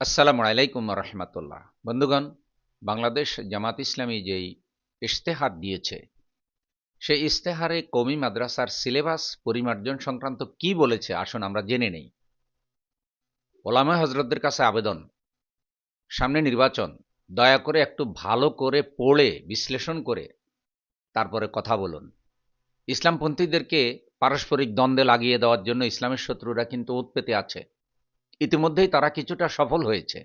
আসসালামু আলাইকুম রহমতুল্লাহ। বন্ধুগণ, বাংলাদেশ জামাত ইসলামী যেই ইশতেহার দিয়েছে, সেই ইশতেহারে কমি মাদ্রাসার সিলেবাস পরিমার্জন সংক্রান্ত কি বলেছে আসুন আমরা জেনে নেই। ওলামা হজরতদের কাছে আবেদন, সামনে নির্বাচন, দয়া করে একটু ভালো করে পড়ে, বিশ্লেষণ করে, তারপরে কথা বলুন। ইসলামপন্থীদেরকে পারস্পরিক দ্বন্দ্বে লাগিয়ে দেওয়ার জন্য ইসলামের শত্রুরা কিন্তু উৎপেতে আছে। ইতিমধ্যেই তারা কিছুটা সফল হয়েছে।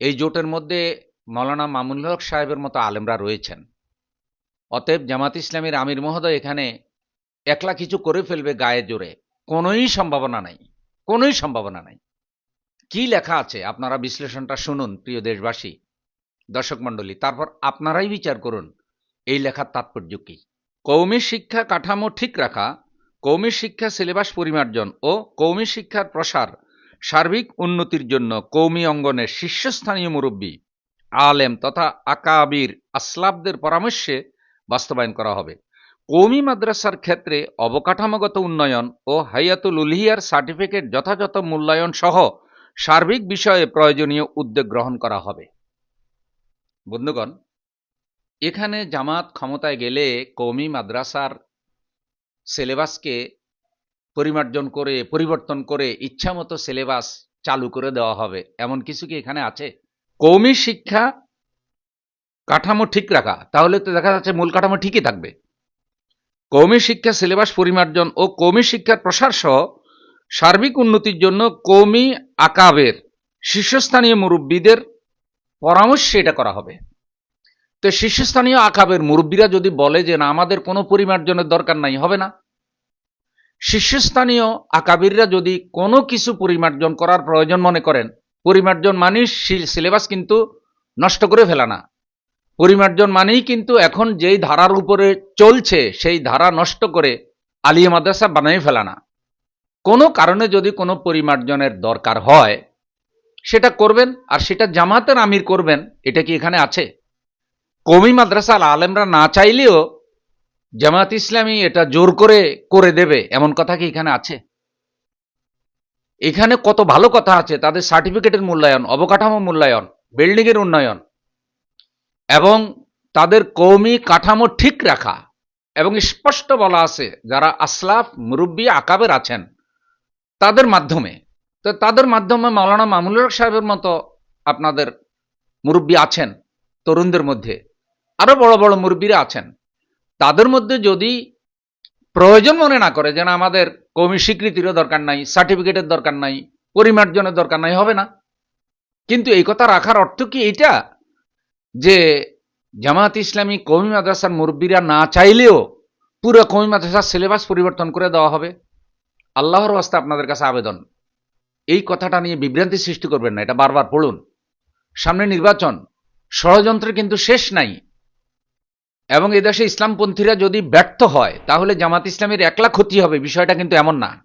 এই জোটের মধ্যে মৌলানা মামুন হক সাহেবের মতো আলেমরা রয়েছেন। অতএব জামাত ইসলামের আমির মহোদয় এখানে একলা কিছু করে ফেলবে গায়ে জোরে কোনোই সম্ভাবনা নাই, কোনোই সম্ভাবনা নাই। কি লেখা আছে? আপনারা বিশ্লেষণটা শুনুন, প্রিয় দেশবাসী, দর্শক মণ্ডলী। তারপর আপনারাই বিচার করুন, এই লেখার তাৎপর্য কি? কৌমি শিক্ষা কাঠামো ঠিক রাখা, কৌমি শিক্ষা সিলেবাস পরিমার্জন ও কৌমি শিক্ষার প্রসার সার্বিক উন্নতির জন্য কৌমি অঙ্গনের শীর্ষস্থানীয় মুরব্বী, আলেম তথা আকাবির আসলাবদের পরামর্শে বাস্তবায়ন করা হবে। কৌমি মাদ্রাসার ক্ষেত্রে অবকাঠামোগত উন্নয়ন ও হাইয়াতুল উলহিয়ার সার্টিফিকেট যথাযথ মূল্যায়ন সহ সার্বিক বিষয়ে প্রয়োজনীয় উদ্যোগ গ্রহণ করা হবে। বন্ধুগণ, এখানে জামাত ক্ষমতায় গেলে কৌমি মাদ্রাসার সিলেবাসকে পরিমার্জন করে, পরিবর্তন করে ইচ্ছামতো সিলেবাস চালু করে দেওয়া হবে। এমন কিছু কি এখানে আছে? কৌমি শিক্ষা কাঠামো ঠিক রাখা। তাহলে তো দেখা যাচ্ছে মূল কাঠামো ঠিকই থাকবে। কৌমি শিক্ষা সিলেবাস পরিমার্জন ও কৌমি শিক্ষার প্রসার সহ সার্বিক উন্নতির জন্য কৌমি আকাবের শীর্ষস্থানীয় মুরব্বীদের পরামর্শে এটা করা হবে। তো শীর্ষস্থানীয় আকাবের মুরব্বীরা যদি বলে যে না, আমাদের কোনো পরিমার্জনের দরকার নাই, হবে না। শীর্ষস্থানীয় আকাবিররা যদি কোনো কিছু পরিমার্জন করার প্রয়োজন মনে করেন, পরিমার্জন মানেই সিলেবাস কিন্তু নষ্ট করে ফেলা না। পরিমার্জন মানেই কিন্তু এখন যেই ধারার উপরে চলছে, সেই ধারা নষ্ট করে আলিয়া মাদ্রাসা বানিয়ে ফেলা না। কোনো কারণে যদি কোনো পরিমার্জনের দরকার হয়, সেটা করবেন আর সেটা জামাতের আমির করবেন, এটা কি এখানে আছে? কমি মাদ্রাসা আলেমরা না চাইলেও জামাত ইসলামী এটা জোর করে করে দেবে, এমন কথা কি এখানে আছে? এখানে কত ভালো কথা আছে, তাদের সার্টিফিকেটের মূল্যায়ন, অবকাঠামো মূল্যায়ন বিল্ডিং এর উন্নয়ন, এবং তাদের কৌমি কাঠামো ঠিক রাখা, এবং স্পষ্ট বলা আছে, যারা আসলাফ, মুরব্বী, আকাবের আছেন, তাদের মাধ্যমে। তো তাদের মাধ্যমে মাওলানা হক সাহেবের মতো আপনাদের মুরব্বী আছেন তরুণদের মধ্যে, আরও বড় বড় মুরব্বীরা আছেন। তাদের মধ্যে যদি প্রয়োজন মনে না করে, যেন আমাদের কমি স্বীকৃতিরও দরকার নাই, সার্টিফিকেটের দরকার নাই, পরিমার্জনের দরকার নাই, হবে না। কিন্তু এই কথা রাখার অর্থ কি এটা যে জামাত ইসলামী কমি মাদ্রাসার মুরব্বীরা না চাইলেও পুরো কমি মাদ্রাসার সিলেবাস পরিবর্তন করে দেওয়া হবে। আল্লাহর বাস্তে আপনাদের কাছে আবেদন। এই কথাটা নিয়ে বিভ্রান্তি সৃষ্টি করবেন না, এটা বারবার পড়ুন। সামনে নির্বাচন, ষড়যন্ত্রের কিন্তু শেষ নাই। এবং এদেশে ইসলামপন্থীরা যদি ব্যর্থ হয়, তাহলে জামাত ইসলামের একলা ক্ষতি হবে, বিষয়টা কিন্তু এমন না।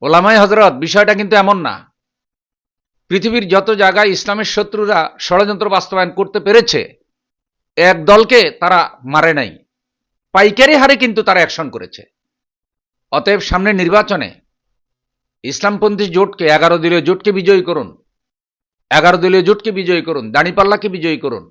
ওলামাই হজরত বিষয়টা কিন্তু এমন না। পৃথিবীর যত জায়গায় ইসলামের শত্রুরা ষড়যন্ত্র বাস্তবায়ন করতে পেরেছে, এক দলকে তারা মারে নাই। পাইকারি হারে কিন্তু তারা অ্যাকশন করেছে। অতএব সামনে নির্বাচনে ইসলামপন্থী জোটকে, এগারো দলীয় জোটকে বিজয়ী করুন। এগারো দলীয় জোটকে বিজয়ী করুন। দাঁড়িপাল্লাকে বিজয়ী করুন।